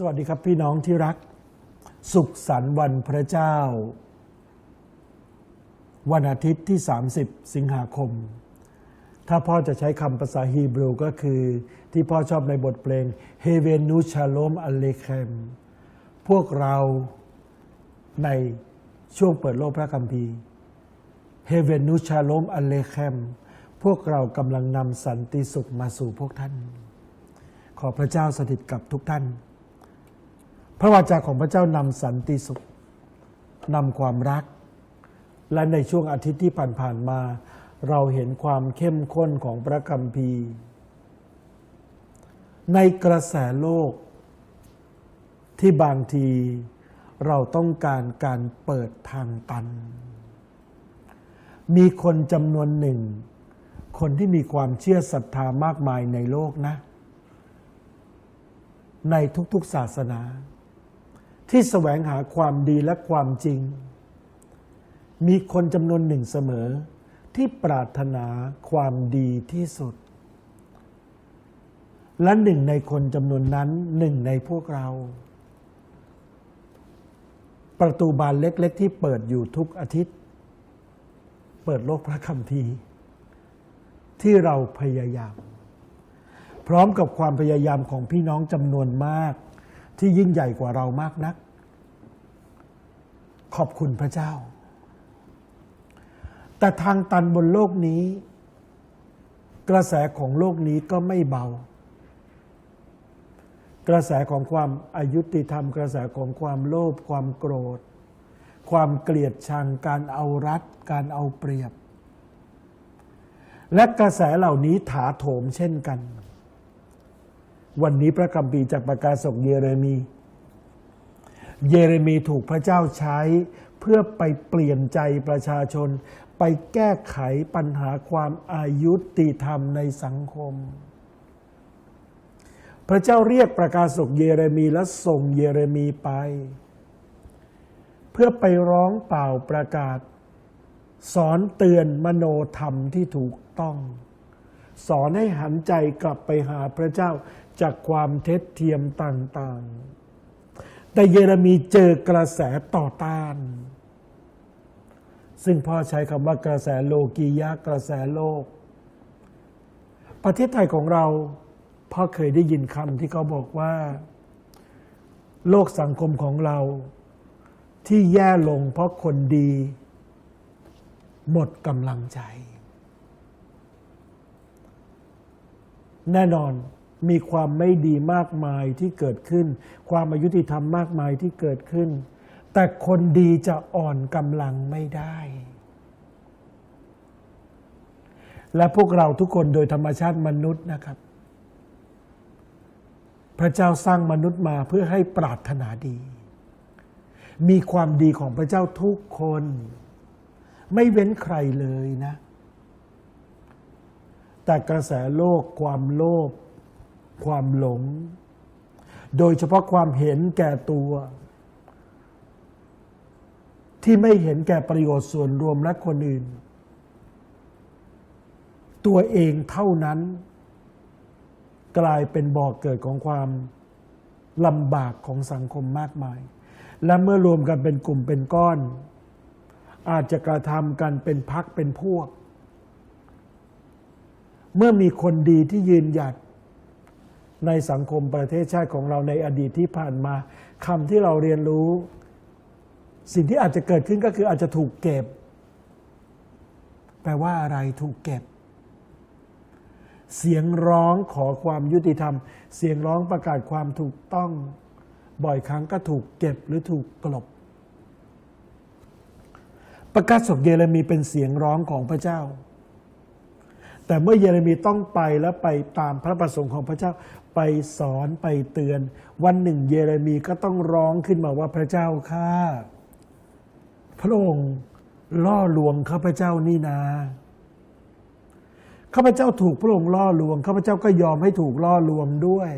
สวัสดีครับพี่น้องที่รัก สุขสันต์วันพระเจ้า วันอาทิตย์ที่ 30 สิงหาคม ถ้าพ่อจะใช้คำภาษาฮีบรูก็คือ ที่พ่อชอบในบทเพลงเฮเวนูชาโลมอเลเคมพวกเราในช่วงเปิดโลกพระคัมภีร์เฮเวนูชาโลมอเลเคมพวกเรากำลังนำสันติสุขมาสู่พวกท่าน ขอพระเจ้าสถิตกับทุกท่าน พระวาจาของพระเจ้านำสันติสุขนำความรัก และในช่วงอาทิตย์ที่ผ่านๆมา เราเห็นความเข้มข้นของพระคัมภีร์ ในกระแสโลก ที่บางทีเราต้องการการเปิดทางตัน มีคนจำนวนหนึ่ง คนที่มีความเชื่อศรัทธามากมายในโลกนะ ในทุกๆศาสนา ที่แสวงหาความดีและความจริง มีคนจำนวนหนึ่งเสมอ ที่ปรารถนาความดีที่สุด และหนึ่งในคนจำนวนนั้นหนึ่งในพวกเรา ประตูบานเล็กๆ ที่เปิดอยู่ทุกอาทิตย์ เปิดโลกพระคัมภีที่เราพยายาม พร้อมกับความพยายามของพี่น้องจำนวนมาก ที่ยิ่งใหญ่กว่าเรามากนัก ขอบคุณพระเจ้า แต่ทางตันบนโลกนี้ กระแสของโลกนี้ก็ไม่เบา กระแสของความอายุติธรรม กระแสของความโลภความโกรธ ความเกลียดชังการเอารัดการเอาเปรียบ และกระแสเหล่านี้ถาโถมเช่นกัน วันนี้พระคัมภีร์จากประกาศกเยเรมี เยเรมีถูกพระเจ้าใช้เพื่อไปเปลี่ยนใจประชาชน ไปแก้ไขปัญหาความอายุติธรรมในสังคม พระเจ้าเรียกประกาศกเยเรมีและส่งเยเรมีไป เพื่อไปร้องเปล่าประกาศ สอนเตือนมโนธรรมที่ถูกต้อง สอนให้หันใจกลับไปหาพระเจ้า จากความเท็จเทียมต่างๆ แต่เยเรมีเจอกระแสต่อต้าน ซึ่งพ่อใช้คำว่ากระแสโลกียะกระแสโลก ประเทศไทยของเรา พ่อเคยได้ยินคำที่เขาบอกว่า โลกสังคมของเรา ที่แย่ลงเพราะคนดี หมดกำลังใจ แน่นอน มีความไม่ดีมากมายที่เกิดขึ้น ความอายุติธรรมมากมายที่เกิดขึ้น แต่คนดีจะอ่อนกำลังไม่ได้ และพวกเราทุกคนโดยธรรมชาติมนุษย์นะครับ พระเจ้าสร้างมนุษย์มาเพื่อให้ปรารถนาดี มีความดีของพระเจ้าทุกคน ไม่เว้นใครเลยนะ แต่กระแสโลกความโลภ ความหลง โดยเฉพาะความเห็นแก่ตัว ที่ไม่เห็นแก่ประโยชน์ส่วนรวมและคนอื่น ตัวเองเท่านั้น กลายเป็นบ่อกเกิดของความลำบากของสังคมมากมาย และเมื่อรวมกันเป็นกลุ่มเป็นก้อน อาจจะกระทำกันเป็นพักเป็นพวก เมื่อมีคนดีที่ยืนหยัด ในสังคมประเทศชาติของเราในอดีตที่ผ่านมาคำที่เราเรียนรู้ สิ่งที่อาจจะเกิดขึ้นก็คืออาจจะถูกเก็บ แปลว่าอะไรถูกเก็บ เสียงร้องขอความยุติธรรม เสียงร้องประกาศความถูกต้องบ่อยครั้งก็ถูกเก็บหรือถูกกลบ ประกาศศกเยเรมีเป็นเสียงร้องของพระเจ้า แต่เมื่อเยเรมีต้องไปและไปตามพระประสงค์ของพระเจ้า ไปสอนไปเตือน วันหนึ่งเยเรมีก็ต้องร้องขึ้นมาว่าพระเจ้าข้าพระองค์ล่อลวงข้าพเจ้านี่นาข้าพเจ้าถูกพระองค์ล่อลวงข้าพเจ้าก็ยอมให้ถูกล่อลวงด้วย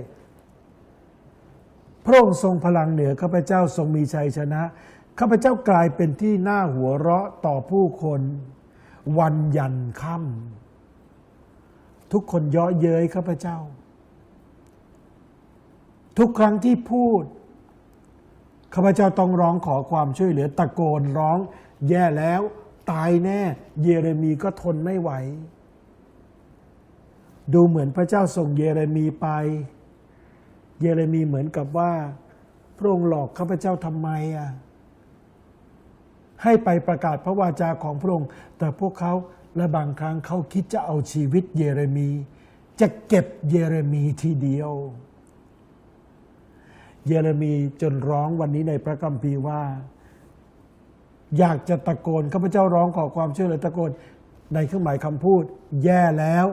พระองค์ทรงพลังเหนือข้าพเจ้าทรงมีชัยชนะข้าพเจ้ากลายเป็นที่น่าหัวเราะต่อผู้คน วันยันค่ำทุกคนเยาะเย้ยข้าพเจ้า ทุกครั้งที่พูดข้าพเจ้าต้องร้องขอความช่วยเหลือตะโกนร้อง แย่แล้วตายแน่ เยเรมีก็ทนไม่ไหว ดูเหมือนพระเจ้าส่งเยเรมีไป เยเรมีเหมือนกับว่าพระองค์หลอกข้าพเจ้าทำไมอะให้ไปประกาศพระวาจาของพระองค์ แต่พวกเขาและบางครั้งเขาคิดจะเอาชีวิตเยเรมี จะเก็บเยเรมีทีเดียว เยเรมีจนร้องวันนี้ในพระคัมภีร์ว่า อยากจะตะโกนข้าพเจ้าร้องขอความช่วยเหลือตะโกน ในเครื่องหมายคำพูด แย่แล้ว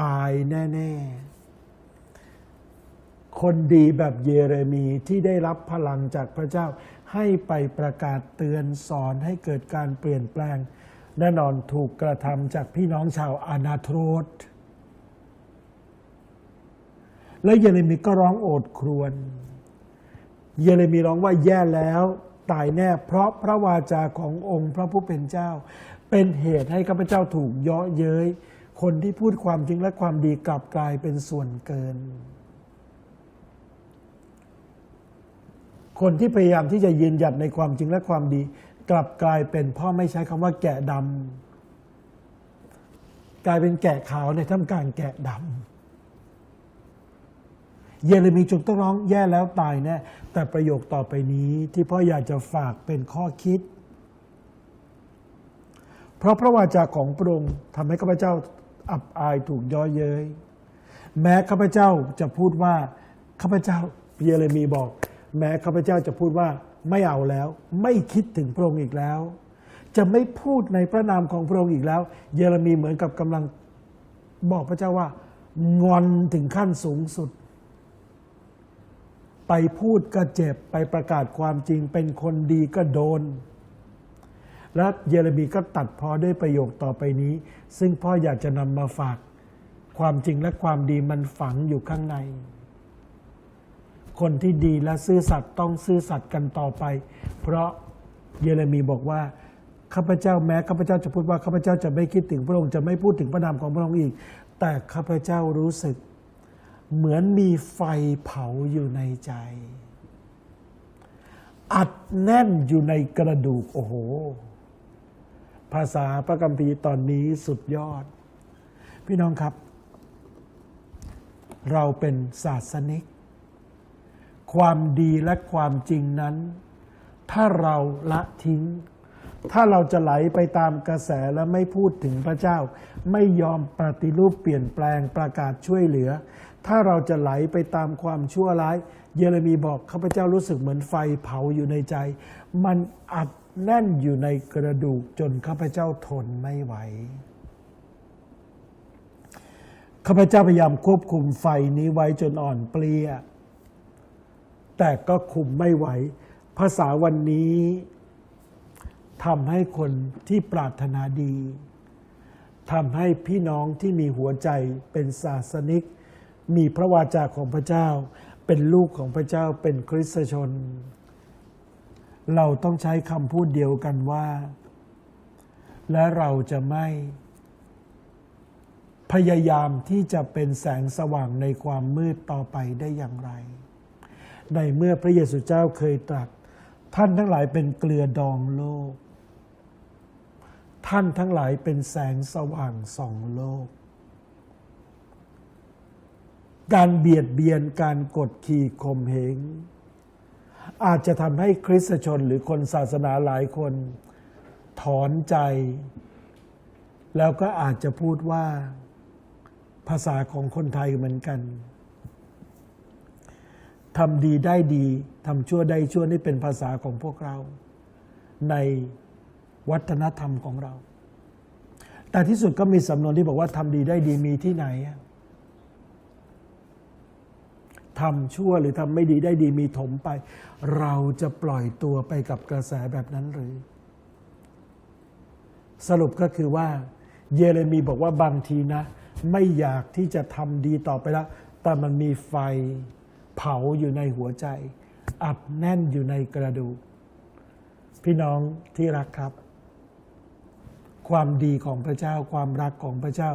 ตายแน่ๆ คนดีแบบเยเรมีที่ได้รับพลังจากพระเจ้า ให้ไปประกาศเตือนสอนให้เกิดการเปลี่ยนแปลง แน่นอนถูกกระทำจากพี่น้องชาวอานาโทรธและเยเรมีก็ร้องโอดครวญ เยเรมีร้องว่าแย่แล้วตายแน่ เพราะพระวาจาขององค์พระผู้เป็นเจ้า เป็นเหตุให้ข้าพเจ้าถูกเยาะเย้ยคนที่พูดความจริงและความดีกลับกลายเป็นส่วนเกิน คนที่พยายามที่จะยืนหยัดในความจริงและความดี กลับกลายเป็นพ่อไม่ใช้คำว่าแกะดำกลายเป็นแกะขาวในท่ามกลางแกะดำ เยเรมีจงต้องร้องแย่แล้วตายแน่แต่ประโยคต่อไปนี้ที่พ่ออยากจะฝากเป็นข้อคิด เพราะพระวาจาของพระองค์ทำให้ข้าพเจ้าอับอายถูกย่อเย้ยแม้ข้าพเจ้าจะพูดว่าข้าพเจ้าเยเรมีบอก แม้ข้าพเจ้าจะพูดว่าไม่เอาแล้ว ไม่คิดถึงพระองค์อีกแล้ว จะไม่พูดในพระนามของพระองค์อีกแล้ว เยเรมีเหมือนกับกำลังบอกพระเจ้าว่างอนถึงขั้นสูงสุด ไปพูดก็เจ็บไปประกาศความจริงเป็นคนดีก็โดน และเยเรมีก็ตัดพอด้วยประโยคต่อไปนี้ ซึ่งพ่ออยากจะนำมาฝาก ความจริงและความดีมันฝังอยู่ข้างใน คนที่ดีและซื่อสัตย์ต้องซื่อสัตย์กันต่อไป เพราะเยเรมีบอกว่าข้าพเจ้าแม้ข้าพเจ้าจะพูดว่าข้าพเจ้าจะไม่คิดถึงพระองค์จะไม่พูดถึงพระนามของพระองค์อีก แต่ข้าพเจ้ารู้สึก เหมือนมีไฟเผาอยู่ในใจ อัดแน่นอยู่ในกระดูกโอ้โห ภาษาพระคัมภีตอนนี้สุดยอด พี่น้องครับ เราเป็นศาสนิก ความดีและความจริงนั้น ถ้าเราละทิ้งถ้าเราจะไหลไปตามกระแสและไม่พูดถึงพระเจ้า ไม่ยอมปฏิรูปเปลี่ยนแปลงประกาศช่วยเหลือ ถ้าเราจะไหลไปตามความชั่วร้าย เยเรมีบอกข้าพเจ้ารู้สึกเหมือนไฟเผาอยู่ในใจ มันอัดแน่นอยู่ในกระดูกจนข้าพเจ้าทนไม่ไหวข้าพเจ้าพยายามควบคุมไฟนี้ไว้จนอ่อนเปลี้ย แต่ก็คุมไม่ไหว ภาษาวันนี้ทำให้คนที่ปรารถนาดีทำให้พี่น้องที่มีหัวใจเป็นศาสนิก มีพระวาจาของพระเจ้า เป็นลูกของพระเจ้าเป็นคริสตชน เราต้องใช้คำพูดเดียวกันว่า และเราจะไม่ พยายามที่จะเป็นแสงสว่างในความมืดต่อไปได้อย่างไร ในเมื่อพระเยซูเจ้าเคยตรัส ท่านทั้งหลายเป็นเกลือดองโลก ท่านทั้งหลายเป็นแสงสว่างส่องโลก การเบียดเบียนการกดขี่ข่มเหง อาจจะทำให้คริสตชนหรือคนศาสนาหลายคน ถอนใจ แล้วก็อาจจะพูดว่าภาษาของคนไทยเหมือนกันทำดีได้ดีทำชั่วได้ชั่วนี่เป็นภาษาของพวกเรา ในวัฒนธรรมของเรา แต่ที่สุดก็มีสำนวนที่บอกว่าทำดีได้ดีมีที่ไหนอะ ทำชั่วหรือทำไม่ดีได้ดีมีถมไป เราจะปล่อยตัวไปกับกระแสแบบนั้นหรือ สรุปก็คือว่า เยเรมีบอกว่าบางทีนะ ไม่อยากที่จะทำดีต่อไปแล้ว แต่มันมีไฟเผาอยู่ในหัวใจ อัดแน่นอยู่ในกระดูก พี่น้องที่รักครับความดีของพระเจ้าความรักของพระเจ้า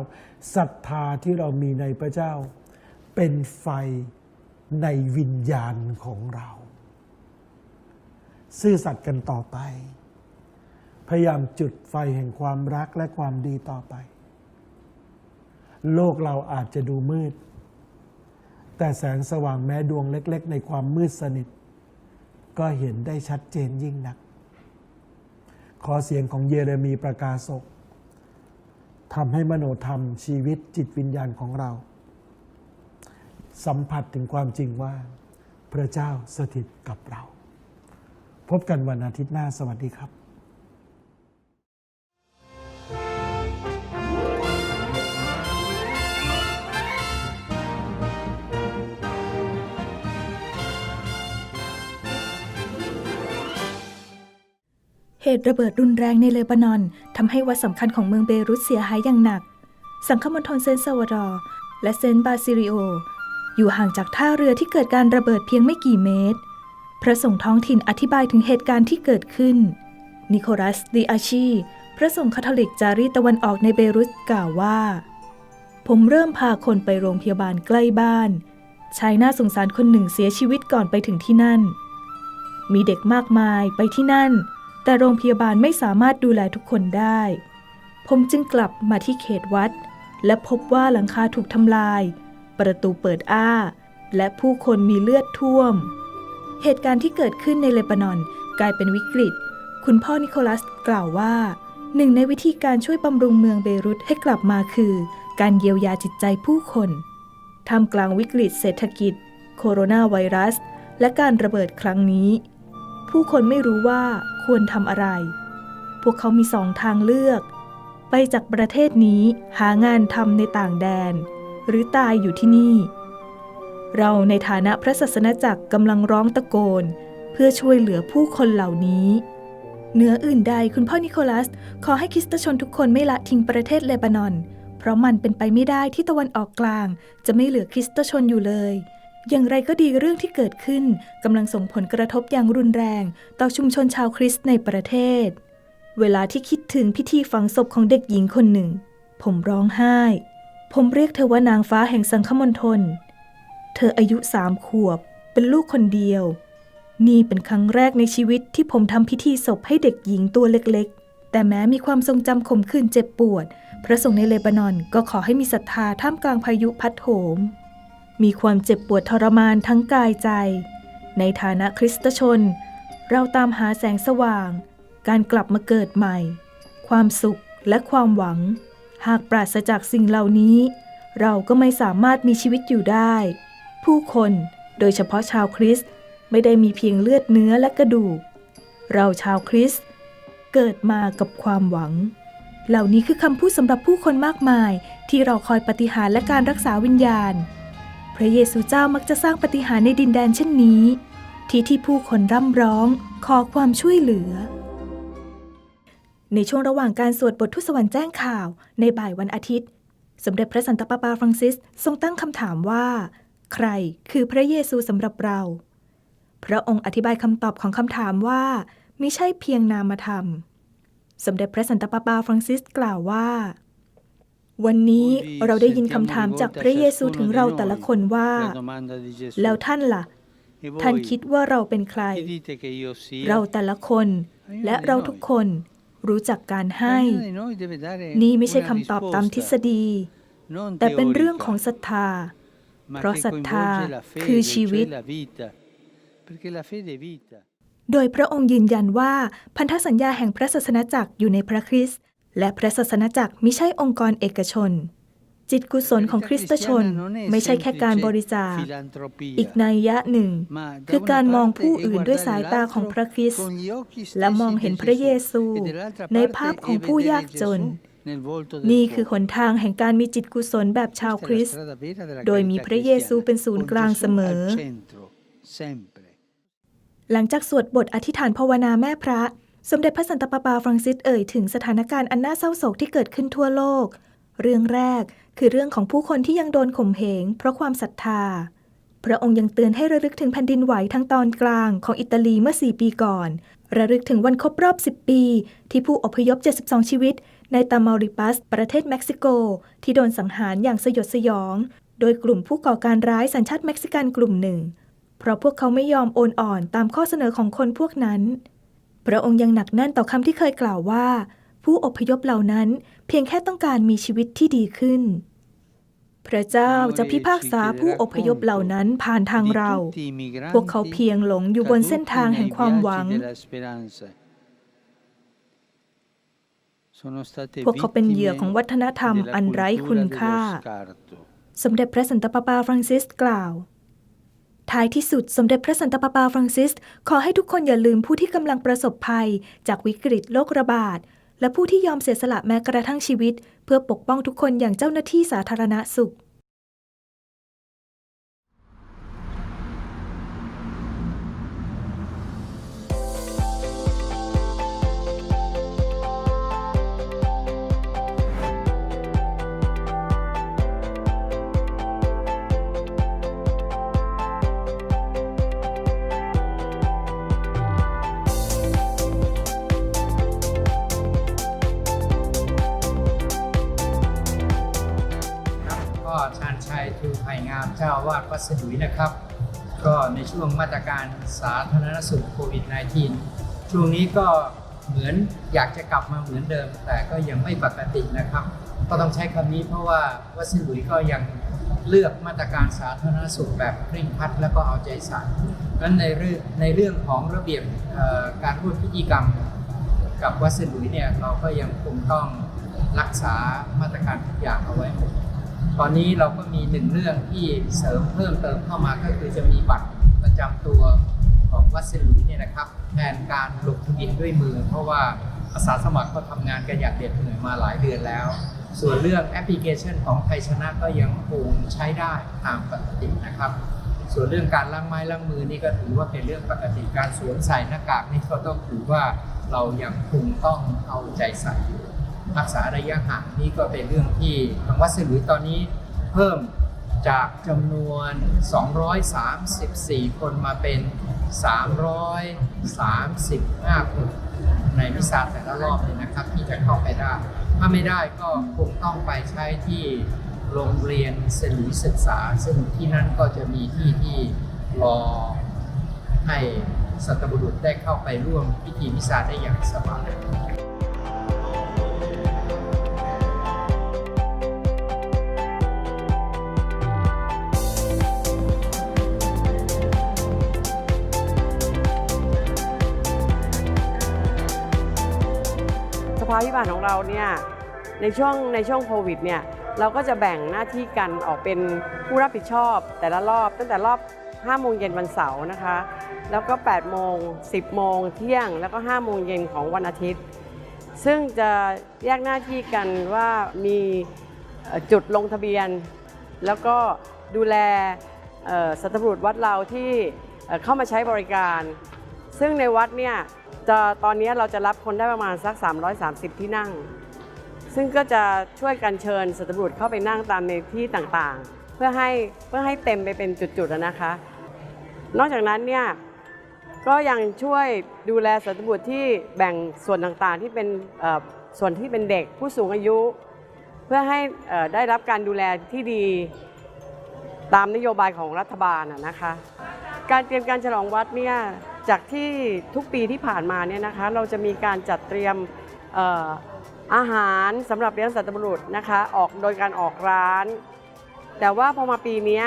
ศรัทธาที่เรามีในพระเจ้า เป็นไฟ ในวิญญาณของเรา ซื่อสัตย์กันต่อไป พยายามจุดไฟแห่งความรักและความดีต่อไป โลกเราอาจจะดูมืด แต่แสงสว่างแม้ดวงเล็ก ๆ ในความมืดสนิท ก็เห็นได้ชัดเจนยิ่งนัก ขอเสียงของเยเรมีประกาศกทำให้มโนธรรมชีวิตจิตวิญญาณของเรา สัมผัสถึงความจริงว่า พระเจ้าสถิตกับเรา พบกันวันอาทิตย์หน้าสวัสดีครับเหตุระเบิดรุนแรงในเลบานอนทำให้วัดสำคัญของเมืองเบรุตเสียหายอย่างหนัก สังคมณฑลเซนต์ซาวดอร์และเซนต์บาซิริโอ อยู่ห่างจากท่าเรือที่เกิดการระเบิดเพียงไม่กี่เมตร พระสงฆ์ท้องถิ่นอธิบายถึงเหตุการณ์ที่เกิดขึ้น นิโคลัสดิอาชี พระสงฆ์คาทอลิกจารีตตะวันออกในเบรุตกล่าวว่า ผมเริ่มพาคนไปโรงพยาบาลใกล้บ้าน ชายน่าสงสารคนหนึ่งเสียชีวิตก่อนไปถึงที่นั่น มีเด็กมากมายไปที่นั่น แต่โรงพยาบาลไม่สามารถดูแลทุกคนได้ ผมจึงกลับมาที่เขตวัด และพบว่าหลังคาถูกทำลาย ประตูเปิดอ้า และผู้คนมีเลือดท่วม เหตุการณ์ที่เกิดขึ้นในเลบานอนกลายเป็นวิกฤต คุณพ่อนิโคลัสกล่าวว่าหนึ่งในวิธีการช่วยบำรุงเมืองเบรุตให้กลับมาคือ การเยียวยาจิตใจผู้คนท่ามกลางวิกฤตเศรษฐกิจ โคโรนาไวรัส และการระเบิดครั้งนี้ ผู้คนไม่รู้ว่าควรทำอะไร พวกเขามีสองทางเลือก ไปจากประเทศนี้หางานทำในต่างแดน หรือตายอยู่ที่นี่ เราในฐานะพระศาสนาจักรกำลังร้องตะโกน เพื่อช่วยเหลือผู้คนเหล่านี้เหนืออื่นใดคุณพ่อนิโคลัส ขอให้คริสตชนทุกคนไม่ละทิ้งประเทศเลบานอน เพราะมันเป็นไปไม่ได้ที่ตะวันออกกลาง จะไม่เหลือคริสตชนอยู่เลย อย่างไรก็ดีเรื่องที่เกิดขึ้นกำลังส่งผลกระทบอย่างรุนแรง ต่อชุมชนชาวคริสต์ในประเทศ เวลาที่คิดถึงพิธีฝังศพของเด็กหญิงคนหนึ่ง ผมร้องไห้ ผมเรียกเธอว่านางฟ้าแห่งสังคมณฑล เธออายุสามขวบ เป็นลูกคนเดียว นี่เป็นครั้งแรกในชีวิตที่ผมทำพิธีศพให้เด็กหญิงตัวเล็กๆ แต่แม้มีความทรงจำขมขื่นเจ็บปวด พระสงฆ์ในเลบานอนก็ขอให้มีศรัทธาท่ามกลางพายุพัดโหม มีความเจ็บปวดทรมานทั้งกายใจ ในฐานะคริสตชน เราตามหาแสงสว่าง การกลับมาเกิดใหม่ ความสุขและความหวัง หากปราศจากสิ่งเหล่านี้ เราก็ไม่สามารถมีชีวิตอยู่ได้ ผู้คนโดยเฉพาะชาวคริสต์ไม่ได้มีเพียงเลือดเนื้อและกระดูก เราชาวคริสต์เกิดมากับความหวัง เหล่านี้คือคำพูดสำหรับผู้คนมากมายที่เราคอยปฏิหารและการรักษาวิญญาณ พระเยซูเจ้ามักจะสร้างปฏิหารในดินแดนเช่นนี้ ที่ที่ผู้คนร่ำร้องขอความช่วยเหลือ ในช่วงระหว่างการสวดบททุสวรรค์แจ้งข่าวในบ่ายวันอาทิตย์ สมเด็จพระสันตะปาปาฟรังซิสทรงตั้งคำถามว่า ใครคือพระเยซูสำหรับเรา พระองค์อธิบายคำตอบของคำถามว่ามิใช่เพียงนามธรรม สมเด็จพระสันตะปาปาฟรังซิสกล่าวว่า วันนี้เราได้ยินคำถามจากพระเยซูถึงเราแต่ละคนว่า แล้วท่านล่ะ ท่านคิดว่าเราเป็นใคร เราแต่ละคนและเราทุกคน รู้จักการให้ นี่ไม่ใช่คำตอบตามทฤษฎี แต่เป็นเรื่องของศรัทธา เพราะศรัทธาคือชีวิต โดยพระองค์ยืนยันว่าพันธสัญญาแห่งพระศาสนจักรอยู่ในพระคริสต์และพระศาสนจักรมิใช่องค์กรเอกชน จิตกุศลของคริสตชนไม่ใช่แค่การบริจาค อีกนัยยะหนึ่ง คือการมองผู้อื่นด้วยสายตาของพระคริสต์และมองเห็นพระเยซู ในภาพของผู้ยากจน นี่คือหนทางแห่งการมีจิตกุศลแบบชาวคริสต์โดยมีพระเยซูเป็นศูนย์กลางเสมอ หลังจากสวดบทอธิษฐานภาวนาแม่พระ สมเด็จพระสันตะปาปาฟรังซิสเอ่ยถึงสถานการณ์อันน่าเศร้าโศกที่เกิดขึ้นทั่วโลก เรื่องแรกคือเรื่องของผู้คนที่ยังโดนข่มเหงเพราะความศรัทธา พระองค์ยังเตือนให้ระลึกถึงแผ่นดินไหวทางตอนกลางของอิตาลีเมื่อ 4 ปีก่อน ระลึกถึงวันครบรอบ 10 ปี ที่ผู้อพยพ 72 ชีวิต ในตามาริปัส ประเทศเม็กซิโก ที่โดนสังหารอย่างสยดสยอง โดยกลุ่มผู้ก่อการร้ายสัญชาติเม็กซิกันกลุ่มหนึ่ง เพราะพวกเขาไม่ยอมโอนอ่อนตามข้อเสนอของคนพวกนั้น พระองค์ยังหนักแน่นต่อคำที่เคยกล่าวว่า ผู้อพยพเหล่านั้นเพียงแค่ต้องการมีชีวิตที่ดีขึ้น พระเจ้าจะพิพากษาผู้อพยพเหล่านั้นผ่านทางเรา พวกเขาเพียงหลงอยู่บนเส้นทางแห่งความหวัง พวกเขาเป็นเหยื่อของวัฒนธรรมอันไร้คุณค่า สมเด็จพระสันตะปาปาฟรังซิสกล่าวท้ายที่สุดสมเด็จพระสันตะปาปาฟรังซิส ขอให้ทุกคนอย่าลืมผู้ที่กำลังประสบภัย จากวิกฤตโรคระบาด และผู้ที่ยอมเสียสละแม้กระทั่งชีวิต เพื่อปกป้องทุกคนอย่างเจ้าหน้าที่สาธารณสุข จ้าวาดวัดสดุยนะครับ ก็ในช่วงมาตรการสาธารณสุขโควิด -19 ช่วงนี้ก็เหมือนอยากจะกลับมาเหมือนเดิม แต่ก็ยังไม่ปกตินะครับ ก็ต้องใช้คำนี้เพราะว่าวัดสดุยก็ยังเลือกมาตรการสาธารณสุขแบบเคร่งครัดแล้วก็เอาใจใส่นั้นในเรื่องในเรื่องของระเบียบการร่วมพิธีกรรมกับวัดสดุยเนี่ยเราก็ยังคงต้องรักษามาตรการทุกอย่างเอาไว้หมด ตอนนี้เราก็มีหนึ่งเรื่องที่เสริมเพิ่มเติมเข้ามาก็คือจะมีบัตรประจำตัวของวัดเซลุยเนี่ยนะครับแทนการลงทะเบียนด้วยมือ เพราะว่าอาสาสมัครก็ทำงานกันอย่างเด็ดเหนื่อยมาหลายเดือนแล้ว ส่วนเรื่องแอปพลิเคชันของไทยชนะก็ยังคงใช้ได้ตามปกตินะครับ ส่วนเรื่องการล้างไม้ล้างมือนี่ก็ถือว่าเป็นเรื่องปกติการสวมใส่หน้ากากนี่ก็ต้องถือว่าเรายังคงต้องเอาใจใส่อยู่ รักษาระยะห่างนี่ก็เป็นเรื่องที่ทางวัดสลุยตอนนี้เพิ่มจากจำนวน 234 คนมาเป็น 335 คน ในวิสาแต่ละรอบเลยนะครับ ที่จะเข้าไปได้ ถ้าไม่ได้ก็คงต้องไปใช้ที่โรงเรียนสลุยศึกษา ซึ่งที่นั่นก็จะมีที่ที่รอให้สัตบุรุษได้เข้าไปร่วมพิธีมิสาได้อย่างสบายาพิบาลของเราเนี่ยในช่วงในช่วงโควิดเนี่ยเราก็จะแบ่งหน้าที่กันออกเป็นผู้รับผิดชอบ แต่ละรอบตั้งแต่รอบ5โมงเย็นวันเสาร์นะคะ แล้วก็8โมง10 โมงเที่ยง แล้วก็5โมงเย็นของวันอาทิตย์ ซึ่งจะแยกหน้าที่กันว่ามีจุดลงทะเบียน แล้วก็ดูแลสัตว์บุรุษวัดเราที่เข้ามาใช้บริการ ซึ่งในวัดเนี่ยจะตอนนี้เราจะรับคนได้ประมาณสัก 330 ที่นั่ง ซึ่งก็จะช่วยกันเชิญสัตว์บุรุษเข้าไปนั่งตามในที่ต่างๆ เพื่อให้เพื่อให้เต็มไปเป็นจุดๆนะคะ นอกจากนั้นเนี่ยก็ยังช่วยดูแลสัตว์บุรุษที่แบ่งส่วนต่างๆ ที่เป็นส่วนที่เป็นเด็กผู้สูงอายุ เพื่อให้ได้รับการดูแลที่ดีตามนโยบายของรัฐบาลนะคะ การเตรียมการฉลองวัดเนี่ย จากที่ทุกปีที่ผ่านมาเนี่ยนะคะเราจะมีการจัดเตรียมอาหารสำหรับเลี้ยงสัตว์บุรุษนะคะออกโดยการออกร้าน แต่ว่าพอมาปีนี้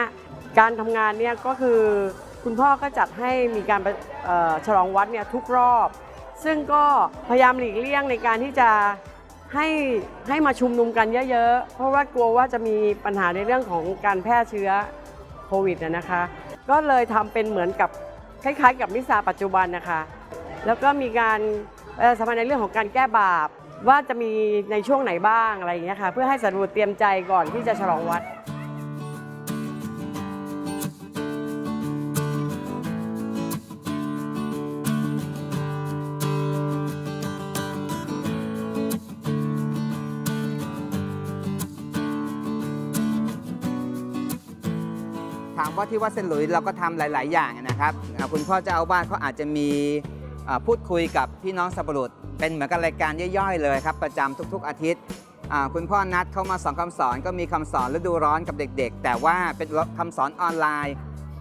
การทำงานเนี่ยก็คือคุณพ่อก็จัดให้มีการฉลองวัดเนี่ยทุกรอบ ซึ่งก็พยายามหลีกเลี่ยงในการที่จะให้ให้มาชุมนุมกันเยอะๆ เพราะว่ากลัวว่าจะมีปัญหาในเรื่องของการแพร่เชื้อโควิดนะนะคะ ก็เลยทำเป็นเหมือนกับ คล้ายๆ กับมิซาปัจจุบันนะคะ แล้วก็มีการเอ่อสมัยในเรื่องของการแก้บาป ว่าจะมีในช่วงไหนบ้างอะไรอย่างเงี้ยค่ะเพื่อให้สัตว์เตรียมใจก่อนที่จะฉลองวัด ที่วัดเซนหลุยเราก็ทำหลาย ๆ อย่างนะครับคุณพ่อเจ้าอาวาสเขาอาจจะมีพูดคุยกับพี่น้องสับปะรดเป็นเหมือนกับรายการย่อย ๆ เลยครับ ประจำทุก ๆ อาทิตย์คุณพ่อนัดเข้ามาสอนคำสอนก็มีคำสอนฤดูร้อนกับเด็ก ๆ แต่ว่าเป็นคำสอนออนไลน์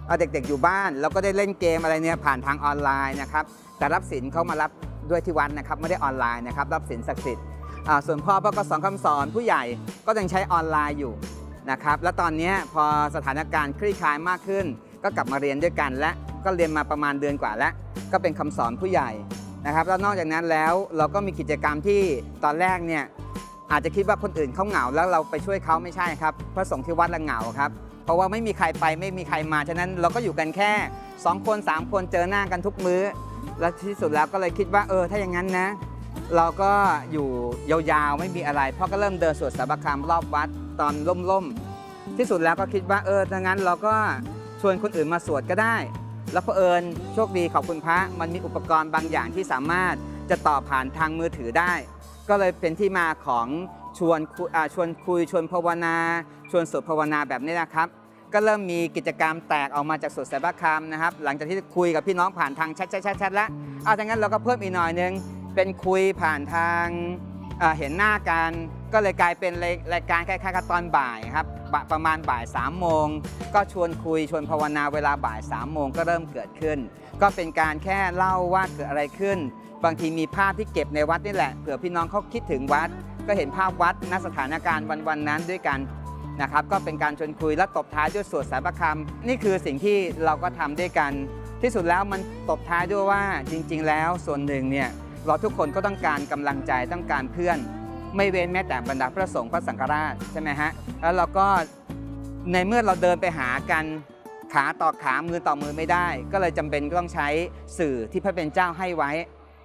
เอาเด็ก ๆ อยู่บ้าน แล้วก็ได้เล่นเกมอะไรเนี่ยผ่านทางออนไลน์นะครับแต่รับศีลเขามารับด้วยที่วัดนะครับไม่ได้ออนไลน์นะครับรับศีลศักดิ์สิทธิ์ส่วนพ่อพ่อก็สอนคำสอนผู้ใหญ่ก็ยังใช้ออนไลน์อยู่ นะครับ แล้วตอนนี้พอสถานการณ์คลี่คลายมากขึ้น ก็กลับมาเรียนด้วยกันและก็เรียนมาประมาณเดือนกว่าแล้ว ก็เป็นคำสอนผู้ใหญ่นะครับ แล้วนอกจากนั้นแล้วเราก็มีกิจกรรมที่ตอนแรกเนี่ยอาจจะคิดว่าคนอื่นเขาเหงาแล้วเราไปช่วยเขาไม่ใช่ครับพระสงฆ์ที่วัดละเหงาครับ เพราะว่าไม่มีใครไปไม่มีใครมาฉะนั้นเราก็อยู่กันแค่ 2 คน 3 คนเจอหน้ากันทุกมื้อ และที่สุดแล้วก็เลยคิดว่าเออถ้าอย่างนั้นนะ เราก็อยู่ยาวๆไม่มีอะไรพ่อก็เริ่มเดินสวดสาบคามรอบวัด ตอนล่มๆ ที่สุดแล้วก็คิดว่าเออถ้างั้นเราก็ชวนคนอื่นมาสวดก็ได้ แล้วเผอิญโชคดีขอบคุณพระมันมีอุปกรณ์บางอย่างที่สามารถจะต่อผ่านทางมือถือได้ ก็เลยเป็นที่มาของชวนคุยชวนคุยชวนภาวนา ชวนสวดภาวนาแบบนี้นะครับก็เริ่มมีกิจกรรมแตกออกมาจากสวดสาบคามนะครับ หลังจากที่คุยกับพี่น้องผ่านทางแชทแชทแชทแล้วเอาถ้างั้นเราก็เพิ่มอีกหน่อยนึงเป็นคุยผ่านทางเห็นหน้ากัน ก็เลยกลายเป็นรายการคล้ายๆกับตอนบ่ายครับประมาณบ่าย3ามโมง ก็ชวนคุยชวนภาวนาเวลาบ่าย3ามโมงก็เริ่มเกิดขึ้น ก็เป็นการแค่เล่าว่าเกิดอะไรขึ้น บางทีมีภาพที่เก็บในวัดนี่แหละเผื่อพี่น้องเขาคิดถึงวัด ก็เห็นภาพวัดณสถานการณ์วันๆนั้นด้วยกันนะครับก็เป็นการชวนคุยและตบท้ายด้วยสวดสาบคำนี่คือสิ่งที่เราก็ทำด้วยกัน ที่สุดแล้วมันตบท้ายด้วยว่าจริง ๆ แล้วส่วนหนึ่งเนี่ยเราทุกคนก็ต้องการกำลังใจต้องการเพื่อน ไม่เว้นแม้แต่บรรดาพระสงฆ์พระสังฆราชใช่ไหมฮะแล้วเราก็ในเมื่อเราเดินไปหากันขาต่อขามือต่อมือไม่ได้ ก็เลยจำเป็นก็ต้องใช้สื่อที่พระเป็นเจ้าให้ไว้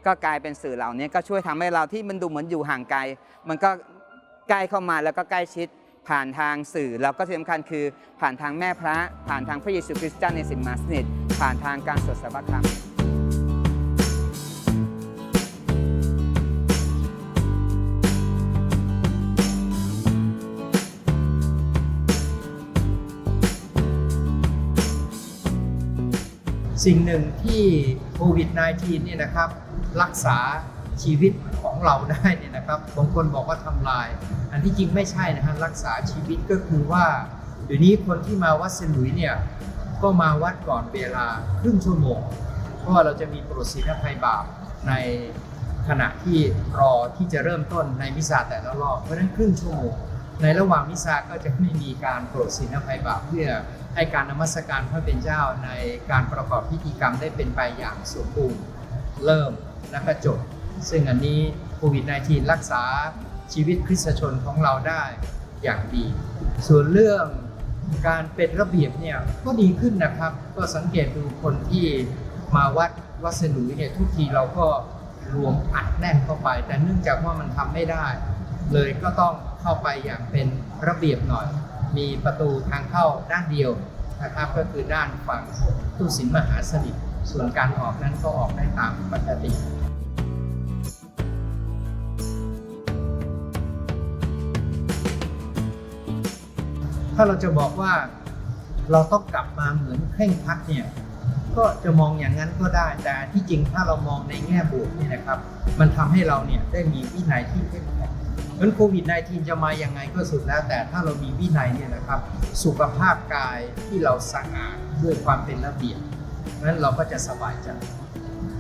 ก็กลายเป็นสื่อเหล่านี้ก็ช่วยทำให้เราที่มันดูเหมือนอยู่ห่างไกล มันก็ใกล้เข้ามาแล้วก็ใกล้ชิดผ่านทางสื่อแล้วก็ที่สำคัญคือผ่านทางแม่พระ ผ่านทางพระเยซูคริสต์เจ้าในสิมมาสนิทผ่านทางการสวดสาบคำ สิ่งหนึ่งที่โควิด -19 เนี่ยนะครับ รักษาชีวิตของเราได้เนี่ยนะครับบางคนบอกว่าทำลาย อันที่จริงไม่ใช่นะฮะรักษาชีวิตก็คือว่าเดี๋ยวนี้คนที่มาวัดเซนต์หลุยเนี่ยก็มาวัดก่อนเวลาครึ่งชั่วโมง เพราะว่าเราจะมีโปรดศีลภัยบาปในขณะที่รอที่จะเริ่มต้นในมิสซาแต่ละรอบเพราะฉะนั้นครึ่งชั่วโมงในระหว่างมิสซาก็จะไม่มีการโปรดศีลภัยบาปเพื่อ ให้การนมัสการพระเป็นเจ้าในการประกอบพิธีกรรมได้เป็นไปอย่างสมบูรณ์เริ่มและก็จบ ซึ่งอันนี้โควิด -19 รักษาชีวิตคริสตชนของเราได้อย่างดี ส่วนเรื่องการเป็นระเบียบเนี่ยก็ดีขึ้นนะครับ ก็สังเกตดูคนที่มาวัดวัดสนุยเนี่ยทุกทีเราก็รวมอัดแน่นเข้าไป แต่เนื่องจากว่ามันทำไม่ได้ เลยก็ต้องเข้าไปอย่างเป็นระเบียบหน่อย มีประตูทางเข้าด้านเดียวนะครับก็คือด้านฝั่งตู้สินมหาสนิทส่วนการออกนั้นก็ออกได้ตามปกติถ้าเราจะบอกว่าเราต้องกลับมาเหมือนเคร่งครัดเนี่ยก็จะมองอย่างนั้นก็ได้แต่ที่จริงถ้าเรามองในแง่บวกนี่นะครับ มันทำให้เราเนี่ยได้มีวินัยที่เข้มแข็ง นั้นโควิด -19 จะมาอยังไงก็สุดแล้ว แต่ถ้าเรามีวินัยเนี่ยนะครับ สุขภาพกายที่เราสะอาดด้วยความเป็นระเบียบนั้นเราก็จะสบายใจ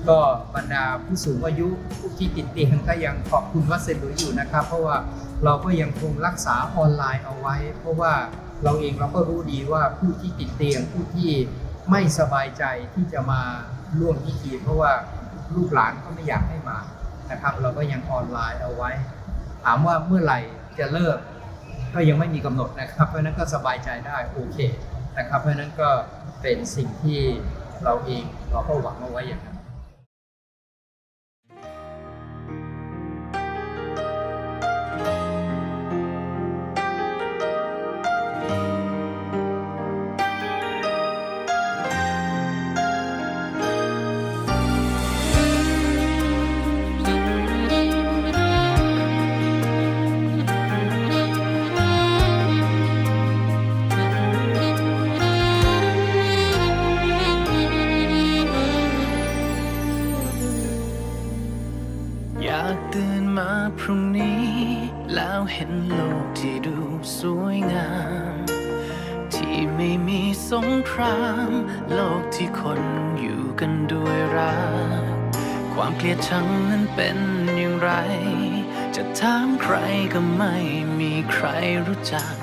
ก็บรรดาผู้สูงอายุผู้ที่ติดเตียงก็ยังขอบคุณวัดเซนหลุยอยู่นะครับ เพราะว่าเราก็ยังคงรักษาออนไลน์เอาไว้ เพราะว่าเราเองเราก็รู้ดีว่าผู้ที่ติดเตียงผู้ที่ไม่สบายใจที่จะมาร่วมพิธีเพราะว่าลูกหลานก็ไม่อยากให้มานะครับ เราก็ยังออนไลน์เอาไว้ ถามว่าเมื่อไหร่จะเลิกก็ยังไม่มีกำหนดนะครับ เพราะนั้นก็สบายใจได้โอเคนะครับ เพราะฉะนั้นก็เป็นสิ่งที่เราเองเราก็หวังเอาไว้อย่างนั้น ที่คนอยู่กันด้วยรัก ความเกลียดชังนั้นเป็นอย่างไร จะถามใครก็ไม่มีใครรู้จัก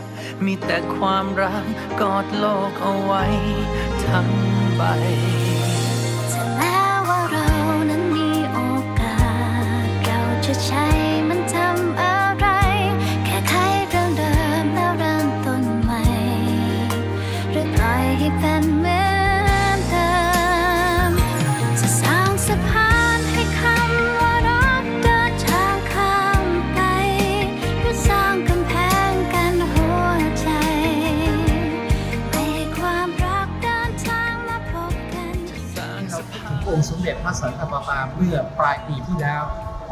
มีแต่ความรักกอดโลกเอาไว้ ทั้งใบถ้าแม้ว่าเรานั้นมีโอกาส เราจะใช้ มื่อปลายปีที่แล้ว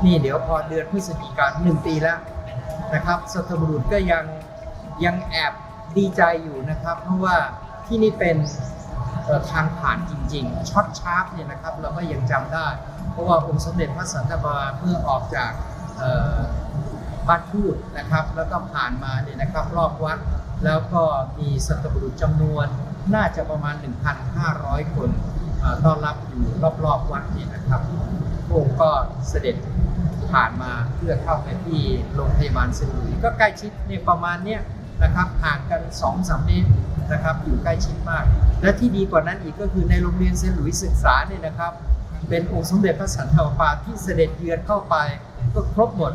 นี่เดี๋ยวพอเดือนพฤศจิกายนหนึ่งปีแล้วนะครับสัตบุรุษก็ยังยังแอบดีใจอยู่นะครับ เพราะว่าที่นี่เป็นทางผ่านจริงๆช็อตชาร์ปเนี่ยนะครับเราก็ยังจำได้ เพราะว่าองค์สมเด็จพระสันตะปาเมื่อออกจากบ้านทูตนะครับ แล้วก็ผ่านมาเนี่ยนะครับรอบวัดแล้วก็มีสัตบุรุษจำนวนน่าจะประมาณ 1,500 คนเอ่อ ต้อนรับอยู่รอบๆวัดนี่นะครับพระองค์ก็เสด็จผ่านมาเพื่อเข้าไปที่โรงพยาบาลเซนต์หลุยก็ใกล้ชิดเนี่ยประมาณเนี้ยนะครับห่างกัน2อสเมตรนะครับอยู่ใกล้ชิดมาก และที่ดีกว่านั้นอีกก็คือในโรงเรียนเซนหลุยศึกษาเนี่ยนะครับ เป็นองค์สมเด็จพระสันตะปาปาที่เสด็จเยือนเข้าไปก็ครบหมด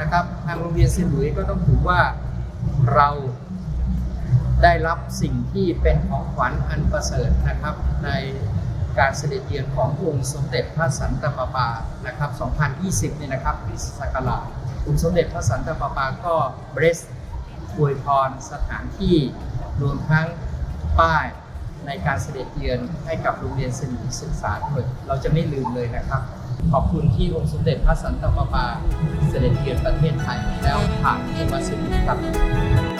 นะครับทางโรงเรียนเซนหลุยก็ต้องถือว่าเราได้รับสิ่งที่เป็นของขวัญอันประเสริฐนะครับใน การเสด็จเยือนขององค์สมเด็จพระสันตะปาปานะครับ 2020 เนี่ยนะครับคริสตศักราชองค์สมเด็จพระสันตะปาปาก็เบรสอวยพรสถานที่รวมทั้งป้ายในการเสด็จเยือนให้กับโรงเรียนเซนต์หลุยส์ศึกษาด้วยเราจะไม่ลืมเลยนะครับ ขอบคุณที่องค์สมเด็จพระสันตะปาปา เสด็จเยือนประเทศไทยแล้วผ่านที่วัดเซนต์หลุยส์ครับ